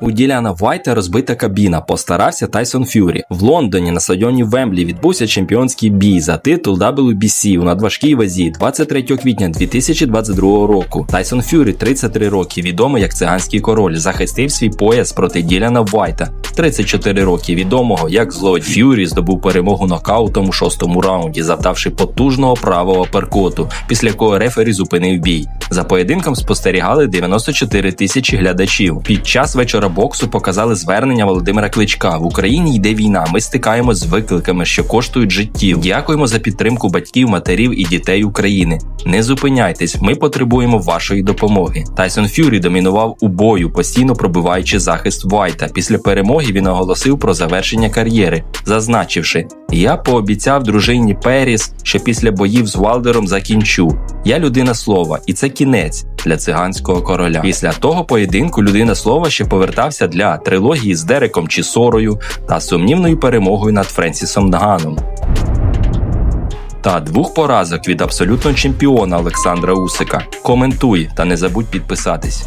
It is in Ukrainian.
У Діляна Вайта розбита кабіна. Постарався Тайсон Фюрі. В Лондоні на стадіоні Вемблі відбувся чемпіонський бій за титул WBC у надважкій вазі 23 квітня 2022 року. Тайсон Фюрі 33 роки, відомий як циганський король, захистив свій пояс проти Діляна Вайта. 34 роки відомого як злодій. Фюрі здобув перемогу нокаутом у шостому раунді, завдавши потужного правого перкоту, після якого рефері зупинив бій. За поєдинком спостерігали 94 тисячі глядачів. Під час вечора боксу показали звернення Володимира Кличка. В Україні йде війна. Ми стикаємось з викликами, що коштують життів. Дякуємо за підтримку батьків, матерів і дітей України. Не зупиняйтесь, ми потребуємо вашої допомоги. Тайсон Фюрі домінував у бою, постійно пробиваючи захист Вайта. Після перемоги він оголосив про завершення кар'єри, зазначивши: Я пообіцяв дружині Періс, що після боїв з Валдером закінчу. Я людина слова, і це кінець для циганського короля. Після того поєдинку людина слова ще повертався для трилогії з Дереком Чісорою та сумнівною перемогою над Френсісом Нганом. Та двох поразок від абсолютного чемпіона Олександра Усика. Коментуй та не забудь підписатись.